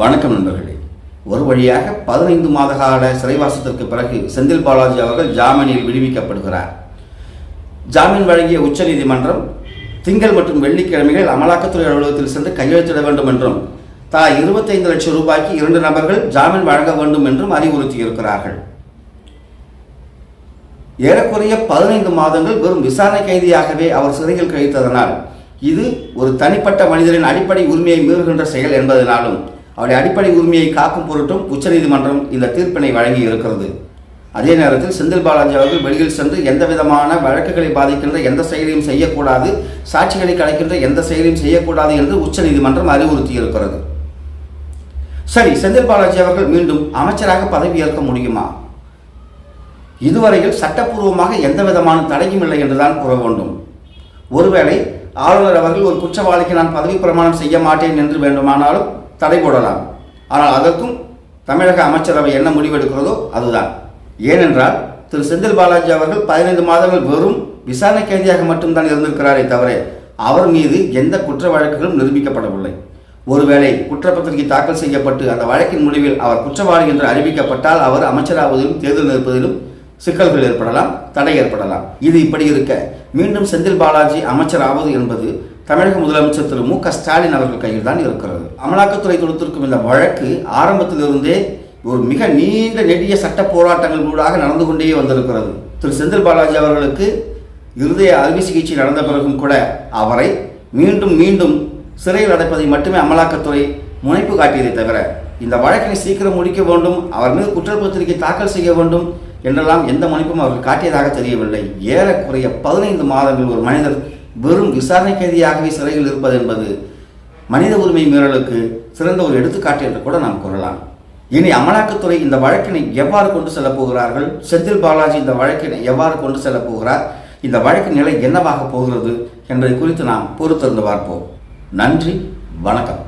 வணக்கம் நண்பர்களே. ஒரு வழியாக பதினைந்து மாத கால சிறைவாசத்திற்கு பிறகு செந்தில் பாலாஜி அவர்கள் ஜாமீனில் விடுவிக்கப்படுகிறார். ஜாமீன் வழங்கிய உச்சநீதிமன்றம் திங்கள் மற்றும் வெள்ளிக்கிழமைகள் அமலாக்கத்துறை அலுவலகத்தில் சென்று கையெழுத்திட வேண்டும் என்றும் தா இருபத்தைந்து லட்சம் ரூபாய்க்கு இரண்டு நபர்கள் ஜாமீன் வழங்க வேண்டும் என்றும் அறிவுறுத்தியிருக்கிறார்கள். ஏறக்குறைய பதினைந்து மாதங்கள் வெறும் விசாரணை கைதியாகவே அவர் சிறையில் கழித்ததனால் இது ஒரு தனிப்பட்ட மனிதரின் அடிப்படை உரிமையை மீறுகின்ற செயல் என்பதனாலும் அவருடைய அடிப்படை உரிமையை காக்கும் பொருட்டும் உச்சநீதிமன்றம் இந்த தீர்ப்பினை வழங்கி இருக்கிறது. அதே நேரத்தில் செந்தில் பாலாஜி அவர்கள் வெளியில் சென்று எந்த விதமான வழக்குகளை பாதிக்கின்ற எந்த செயலையும் செய்யக்கூடாது சாட்சிகளை கலைக்கின்ற எந்த செயலையும் செய்யக்கூடாது என்று உச்சநீதிமன்றம் அறிவுறுத்தி இருக்கிறது சரி செந்தில் பாலாஜி அவர்கள் மீண்டும் அமைச்சராக பதவியேற்க முடியுமா? இதுவரையில் சட்டப்பூர்வமாக எந்த விதமான தடையும் இல்லை என்றுதான் கூற வேண்டும். ஒருவேளை ஆளுநர் அவர்கள் ஒரு குற்றவாளிக்கு நான் பதவி பிரமாணம் செய்ய மாட்டேன் என்று வேண்டுமானாலும் தடை போடலாம் ஆனால் அதற்கும் தமிழக அமைச்சரவை என்ன முடிவெடுக்கிறதோ அதுதான். ஏனென்றால் திரு. செந்தில் பாலாஜி அவர்கள் பதினைந்து மாதங்கள் வெறும் விசாரணை கைதியாக மட்டும்தான் இருந்திருக்கிறாரே தவிர அவர் மீது எந்த குற்ற வழக்குகளும் நிரூபிக்கப்படவில்லை. ஒருவேளை குற்றப்பத்திரிகை தாக்கல் செய்யப்பட்டு அந்த வழக்கின் முடிவில் அவர் குற்றவாளி என்று அறிவிக்கப்பட்டால் அவர் அமைச்சராவதிலும் தேர்தல் நிற்பதிலும் சிக்கல்கள் ஏற்படலாம் தடை ஏற்படலாம். இது இப்படி இருக்க மீண்டும் செந்தில் பாலாஜி அமைச்சராவது என்பது தமிழக முதலமைச்சர் திரு மு க ஸ்டாலின் அவர்கள் கையில் தான் இருக்கிறது. அமலாக்கத்துறை தொடுத்திருக்கும் இந்த வழக்கு ஆரம்பத்திலிருந்தே ஒரு மிக நீண்ட நெடிய சட்ட போராட்டங்கள் ஊடாக நடந்து கொண்டே வந்திருக்கிறது. திரு செந்தில் பாலாஜி அவர்களுக்கு இருதய அறுவை சிகிச்சை நடந்த பிறகும் கூட அவரை மீண்டும் மீண்டும் சிறையில் அடைப்பதை மட்டுமே அமலாக்கத்துறை முனைப்பு காட்டியதை தவிர இந்த வழக்கினை சீக்கிரம் முடிக்க வேண்டும் அவர் மீது குற்றப்பத்திரிகை தாக்கல் செய்ய வேண்டும் என்றெல்லாம் எந்த முனைப்பும் அவர்கள் காட்டியதாக தெரியவில்லை. ஏறக்குறைய பதினைந்து மாதங்கள் ஒரு மனிதர் வெறும் விசாரணை கைதியாகவே சிறையில் இருப்பது என்பது மனித உரிமை மீறலுக்கு சிறந்த ஒரு எடுத்துக்காட்டு என்று கூட நாம் கூறலாம். இனி அமலாக்கத்துறை இந்த வழக்கினை எவ்வாறு கொண்டு செல்லப் போகிறார்கள்? செந்தில் பாலாஜி இந்த வழக்கினை எவ்வாறு கொண்டு செல்லப் போகிறார்? இந்த வழக்கு நிலை என்னவாக போகிறது என்பதை குறித்து நாம் பொறுத்திருந்து பார்ப்போம். நன்றி வணக்கம்.